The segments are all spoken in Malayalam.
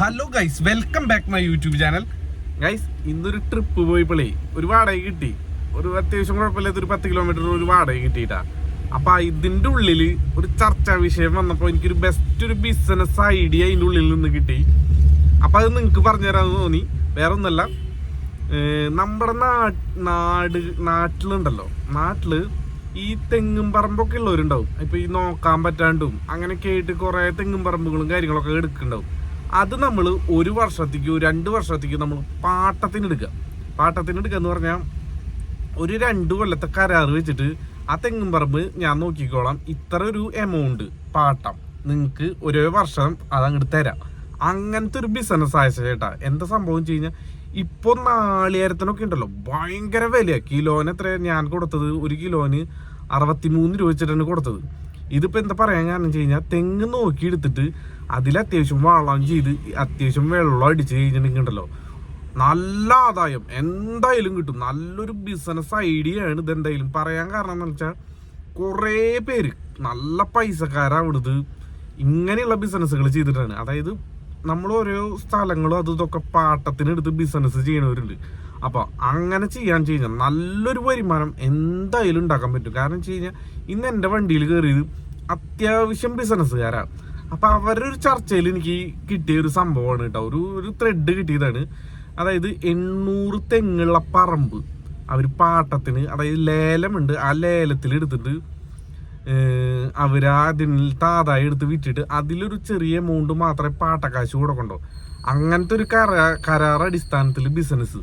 Hello guys welcome back my YouTube channel guys ഇന്നൊരു ട്രിപ്പ് പോയപ്പോഴേ ഒരു വാടക കിട്ടി. ഒരു അത്യാവശ്യം കുഴപ്പമില്ലാത്ത ഒരു പത്ത് കിലോമീറ്റർ ഒരു വാടക കിട്ടിയിട്ടാ. അപ്പൊ ഇതിന്റെ ഉള്ളിൽ ഒരു ചർച്ചാ വിഷയം വന്നപ്പോൾ എനിക്കൊരു ബെസ്റ്റ് ഒരു ബിസിനസ് ഐഡിയ അതിന്റെ ഉള്ളിൽ നിന്ന് കിട്ടി. അപ്പൊ അത് നിങ്ങൾക്ക് പറഞ്ഞുതരാമെന്ന് തോന്നി. വേറെ ഒന്നല്ല നമ്മുടെ നാട് നാട്ടിലുണ്ടല്ലോ. നാട്ടിൽ ഈ തെങ്ങും പറമ്പൊക്കെ ഉള്ളവരുണ്ടാവും. ഇപ്പൊ ഈ നോക്കാൻ പറ്റാണ്ടും അങ്ങനെയൊക്കെ ആയിട്ട് കുറേ തെങ്ങും പറമ്പുകളും കാര്യങ്ങളൊക്കെ എടുക്കുന്നുണ്ടാവും. അത് നമ്മൾ ഒരു വർഷത്തേക്കോ രണ്ട് വർഷത്തേക്കോ നമ്മൾ പാട്ടത്തിന് എടുക്കുക പാട്ടത്തിന് എടുക്കുക എന്ന് പറഞ്ഞാൽ ഒരു രണ്ട് കൊല്ലത്തെ കരാർ വെച്ചിട്ട് ആ തെങ്ങും പറമ്പ് ഞാൻ നോക്കിക്കോളാം. ഇത്ര ഒരു എമൗണ്ട് പാട്ടം നിങ്ങൾക്ക് ഒരേ വർഷം അത് അങ്ങോട്ട് തരാം. അങ്ങനത്തെ ഒരു ബിസിനസ് ആയ ചേട്ടാ. എന്താ സംഭവം വെച്ച് കഴിഞ്ഞാൽ ഇപ്പോൾ നാളികേരത്തിനൊക്കെ ഉണ്ടല്ലോ ഭയങ്കര വിലയാണ് കിലോന് എത്ര ഞാൻ കൊടുത്തത് ഒരു കിലോന് അറുപത്തിമൂന്ന് രൂപ വെച്ചിട്ടാണ് കൊടുത്തത്. ഇതിപ്പോൾ എന്താ പറയാൻ കാരണം വെച്ച് കഴിഞ്ഞാൽ തെങ്ങ് നോക്കി എടുത്തിട്ട് അതിൽ അത്യാവശ്യം വളം ചെയ്ത് അത്യാവശ്യം വെള്ളം അടിച്ച് കഴിഞ്ഞിട്ടുണ്ടല്ലോ നല്ല ആദായം. എന്തായാലും കിട്ടും. നല്ലൊരു ബിസിനസ് ഐഡിയ ആണ് ഇതെന്തായാലും. പറയാൻ കാരണം എന്ന് വെച്ചാൽ കുറേ പേര് നല്ല പൈസക്കാരാവിടുത് ഇങ്ങനെയുള്ള ബിസിനസ്സുകൾ ചെയ്തിട്ടാണ്. അതായത് നമ്മൾ ഓരോ സ്ഥലങ്ങളും അത് ഇതൊക്കെ പാട്ടത്തിന് എടുത്ത് ബിസിനസ് ചെയ്യണവരുണ്ട്. അപ്പോൾ അങ്ങനെ ചെയ്യാൻ കഴിഞ്ഞാൽ നല്ലൊരു വരുമാനം എന്തായാലും ഉണ്ടാക്കാൻ പറ്റും. കാരണം വെച്ച് കഴിഞ്ഞാൽ ഇന്ന് എന്റെ വണ്ടിയിൽ കയറിയത് അത്യാവശ്യം ബിസിനസ്സുകാരാണ് അപ്പൊ അവരുടെ ഒരു ചർച്ചയിൽ എനിക്ക് കിട്ടിയ ഒരു സംഭവമാണ് കേട്ടോ. ഒരു ഒരു ത്രെഡ് കിട്ടിയതാണ്. അതായത് എണ്ണൂറ് തെങ്ങുള്ള പറമ്പ്. അവർ പാട്ടത്തിന് അതായത് ലേലമുണ്ട്. ആ ലേലത്തിൽ എടുത്തിട്ട് ഏഹ് അതിൽ താതായി എടുത്ത് വിറ്റിട്ട് അതിലൊരു ചെറിയ എമൗണ്ട് മാത്രമേ പാട്ടക്കാശ് കൊടുക്കണ്ടോ? അങ്ങനത്തെ ഒരു കരാ കരാർ അടിസ്ഥാനത്തിൽ ബിസിനസ്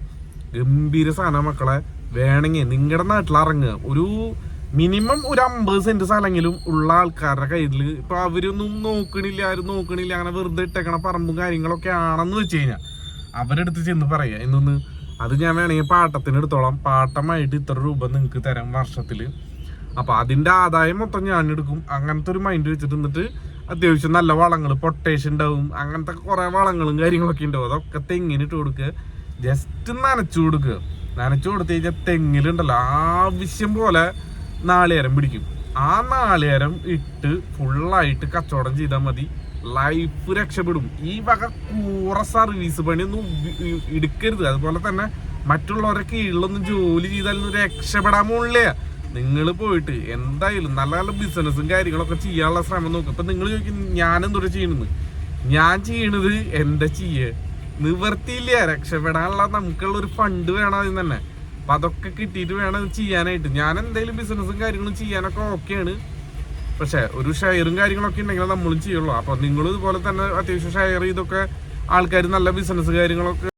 ഗംഭീര സാധനം മക്കളെ. വേണമെങ്കിൽ നിങ്ങളുടെ നാട്ടിൽ ഇറങ്ങുക. ഒരു മിനിമം ഒരു അമ്പത് സെന്റ് സ്ഥലമെങ്കിലും ഉള്ള ആൾക്കാരുടെ കയ്യിൽ ഇപ്പൊ അവരൊന്നും നോക്കണില്ല ആരും നോക്കണില്ല അങ്ങനെ വെറുതെ ഇട്ടേക്കണ പറമ്പും കാര്യങ്ങളൊക്കെ ആണെന്ന് വെച്ച് കഴിഞ്ഞാൽ അവരെടുത്ത് ചെന്ന് പറയാ എന്നൊന്ന് അത് ഞാൻ വേണമെങ്കിൽ പാട്ടത്തിന് എടുത്തോളാം. പാട്ടമായിട്ട് ഇത്ര രൂപ നിങ്ങൾക്ക് തരാം വർഷത്തിൽ അപ്പൊ അതിന്റെ ആദായം മൊത്തം ഞാൻ എടുക്കും. അങ്ങനത്തെ ഒരു മൈൻഡ് വെച്ചിട്ട് എന്നിട്ട് അത്യാവശ്യം നല്ല വളങ്ങൾ പൊട്ടേഷൻ ഉണ്ടാവും അങ്ങനത്തെ കുറെ വളങ്ങളും കാര്യങ്ങളൊക്കെ ഉണ്ടാവും അതൊക്കെ തെങ്ങിനിട്ട് കൊടുക്കുക. ജസ്റ്റ് നനച്ചു കൊടുക്കുക. നനച്ചു കൊടുത്തു കഴിഞ്ഞാൽ തെങ്ങിലുണ്ടല്ലോ. ആവശ്യം പോലെ നാളികേരം പിടിക്കും. ആ നാളികേരം ഇട്ട് ഫുള്ളായിട്ട് കച്ചവടം ചെയ്താൽ മതി. ലൈഫ് രക്ഷപ്പെടും. ഈ വക കൂറ സർവീസ് പണിയൊന്നും എടുക്കരുത്. അതുപോലെ തന്നെ മറ്റുള്ളവരെ കീഴിലൊന്നും ജോലി ചെയ്താലൊന്നും രക്ഷപ്പെടാൻ പോണില്ല. നിങ്ങൾ പോയിട്ട് എന്തായാലും നല്ല നല്ല ബിസിനസ്സും കാര്യങ്ങളൊക്കെ ചെയ്യാനുള്ള ശ്രമം നോക്കും. ഇപ്പം നിങ്ങൾ ചോദിക്കും ഞാൻ എന്തോ ചെയ്യണമെന്ന് ഞാൻ ചെയ്യണത് എന്താ ചെയ്യേ? നിവർത്തിയില്ല രക്ഷപ്പെടാനുള്ള നമുക്കുള്ള ഒരു ഫണ്ട് വേണം അതിന് തന്നെ. അപ്പൊ അതൊക്കെ കിട്ടിയിട്ട് വേണം ചെയ്യാനായിട്ട്. ഞാൻ എന്തെങ്കിലും ബിസിനസ്സും കാര്യങ്ങളും ചെയ്യാനൊക്കെ ഓക്കെയാണ്. പക്ഷെ ഒരു ഷെയറും കാര്യങ്ങളൊക്കെ ഉണ്ടെങ്കിൽ നമ്മളും ചെയ്യുള്ളൂ. അപ്പൊ നിങ്ങൾ ഇതുപോലെ തന്നെ അത്യാവശ്യം ഷെയർ ചെയ്തൊക്കെ ആൾക്കാർ നല്ല ബിസിനസ് കാര്യങ്ങളൊക്കെ